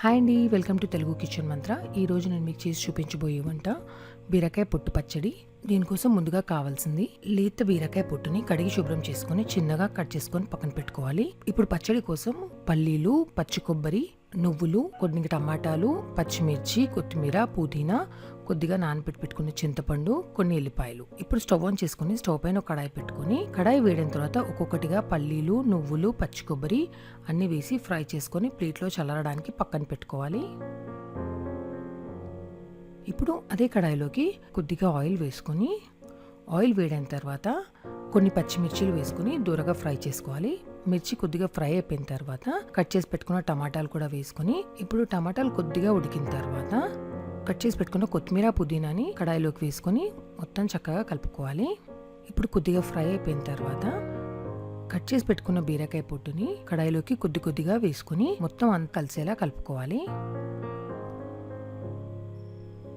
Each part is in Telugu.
హాయ్ అండి వెల్కమ్ టు తెలుగు కిచెన్ మంత్ర. ఈరోజు నేను మీకు చేసి చూపించబోయే వంట బీరకాయ పొట్టు పచ్చడి. దీనికోసం ముందుగా కావాల్సింది లేత బీరకాయ పొట్టుని కడిగి శుభ్రం చేసుకొని చిన్నగా కట్ చేసుకొని పక్కన పెట్టుకోవాలి. ఇప్పుడు పచ్చడి కోసం పల్లీలు పచ్చి కొబ్బరి నువ్వులు కొన్ని టమాటాలు పచ్చిమిర్చి కొత్తిమీర పుదీనా కొద్దిగా నానబెట్టి పెట్టుకున్న చింతపండు కొన్ని ఎల్లిపాయలు. ఇప్పుడు స్టవ్ ఆన్ చేసుకుని స్టవ్ పైన ఒక కడాయి పెట్టుకొని కడాయి వేడిన తర్వాత ఒక్కొక్కటిగా పల్లీలు నువ్వులు పచ్చి కొబ్బరి అన్ని వేసి ఫ్రై చేసుకొని ప్లేట్లో చల్లరడానికి పక్కన పెట్టుకోవాలి. ఇప్పుడు అదే కడాయిలోకి కొద్దిగా ఆయిల్ వేసుకొని ఆయిల్ వేడైన తర్వాత కొన్ని పచ్చిమిర్చిలు వేసుకుని దూరగా ఫ్రై చేసుకోవాలి. మిర్చి కొద్దిగా ఫ్రై అయిపోయిన తర్వాత కట్ చేసి పెట్టుకున్న టమాటాలు కూడా వేసుకొని ఇప్పుడు టమాటాలు కొద్దిగా ఉడికిన తర్వాత కట్ చేసి పెట్టుకున్న కొత్తిమీర పుదీనాని కడాయిలోకి వేసుకొని మొత్తం చక్కగా కలుపుకోవాలి. ఇప్పుడు కొద్దిగా ఫ్రై అయిపోయిన తర్వాత కట్ చేసి పెట్టుకున్న బీరకాయ పొట్టుని కడాయిలోకి కొద్ది కొద్దిగా వేసుకొని మొత్తం అంత కలిసేలా కలుపుకోవాలి.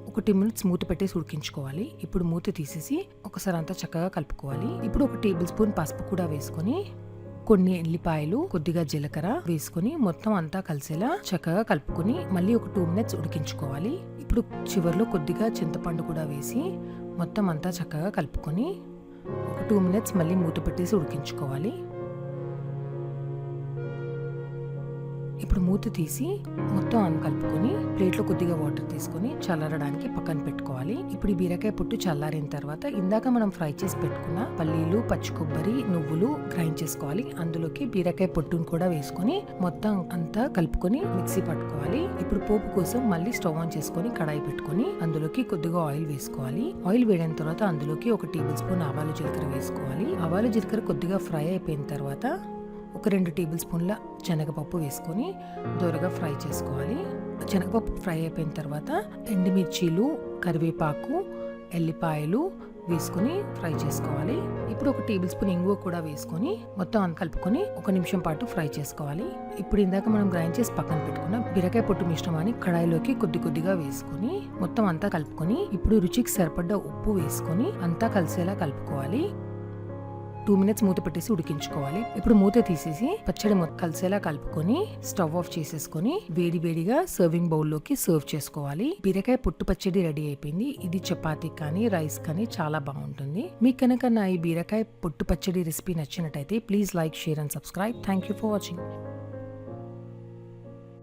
ఒక టెన్ మినిట్స్ మూత పెట్టేసి ఉడికించుకోవాలి. ఇప్పుడు మూత తీసేసి ఒకసారి అంతా చక్కగా కలుపుకోవాలి. ఇప్పుడు ఒక టేబుల్ స్పూన్ పసుపు కూడా వేసుకొని కొన్ని ఎల్లిపాయలు కొద్దిగా జీలకర్ర వేసుకొని మొత్తం అంతా కలిసేలా చక్కగా కలుపుకొని మళ్ళీ ఒక టూ మినిట్స్ ఉడికించుకోవాలి. ఇప్పుడు చివరిలో కొద్దిగా చింతపండు కూడా వేసి మొత్తం అంతా చక్కగా కలుపుకొని ఒక టూ మినిట్స్ మళ్ళీ మూత పెట్టేసి ఉడికించుకోవాలి. ఇప్పుడు మూత తీసి మొత్తం అన్ కలుపుకొని ప్లేట్లో కొద్దిగా వాటర్ తీసుకొని చల్లారడానికి పక్కన పెట్టుకోవాలి. ఇప్పుడు ఈ బీరకాయ పొట్టు చల్లారిన తర్వాత ఇందాక మనం ఫ్రై చేసి పెట్టుకున్న పల్లీలు పచ్చి కొబ్బరి నువ్వులు గ్రైండ్ చేసుకోవాలి. అందులోకి బీరకాయ పొట్టును కూడా వేసుకొని మొత్తం అంతా కలుపుకొని మిక్సీ పట్టుకోవాలి. ఇప్పుడు పోపు కోసం మళ్ళీ స్టవ్ ఆన్ చేసుకొని కడాయి పెట్టుకొని అందులోకి కొద్దిగా ఆయిల్ వేసుకోవాలి. ఆయిల్ వేడిన తర్వాత అందులోకి ఒక టేబుల్ స్పూన్ ఆవాలు జీలకర్ర వేసుకోవాలి. ఆవాలు జీలకర్ర కొద్దిగా ఫ్రై అయిపోయిన తర్వాత ఒక రెండు టేబుల్ స్పూన్ల శనగపప్పు వేసుకొని దూరగా ఫ్రై చేసుకోవాలి. శనగపప్పు ఫ్రై అయిపోయిన తర్వాత ఎండుమిర్చీలు కరివేపాకు ఎల్లిపాయలు వేసుకొని ఫ్రై చేసుకోవాలి. ఇప్పుడు ఒక టేబుల్ స్పూన్ ఇంగువ కూడా వేసుకొని మొత్తం కలుపుకొని ఒక నిమిషం పాటు ఫ్రై చేసుకోవాలి. ఇప్పుడు ఇందాక మనం గ్రైండ్ చేసి పక్కన పెట్టుకున్న బీరకాయ పొట్టు మిశ్రమాన్ని కడాయిలోకి కొద్ది కొద్దిగా వేసుకొని మొత్తం అంతా కలుపుకొని ఇప్పుడు రుచికి సరిపడ్డ ఉప్పు వేసుకొని అంతా కలిసేలా కలుపుకోవాలి. టూ మినిట్స్ మూత పెట్టేసి ఉడికించుకోవాలి. ఇప్పుడు మూత తీసేసి పచ్చడి మొత్తం కలిసేలా కలుపుకొని స్టవ్ ఆఫ్ చేసేసుకొని వేడి వేడిగా సర్వింగ్ బౌల్లోకి సర్వ్ చేసుకోవాలి. బీరకాయ పుట్టు పచ్చడి రెడీ అయిపోయింది. ఇది చపాతీ కానీ రైస్ కానీ చాలా బాగుంటుంది. మీకు కనుక నా ఈ బీరకాయ పుట్టు పచ్చడి రెసిపీ నచ్చినట్టయితే please like share and subscribe. Thank you for watching.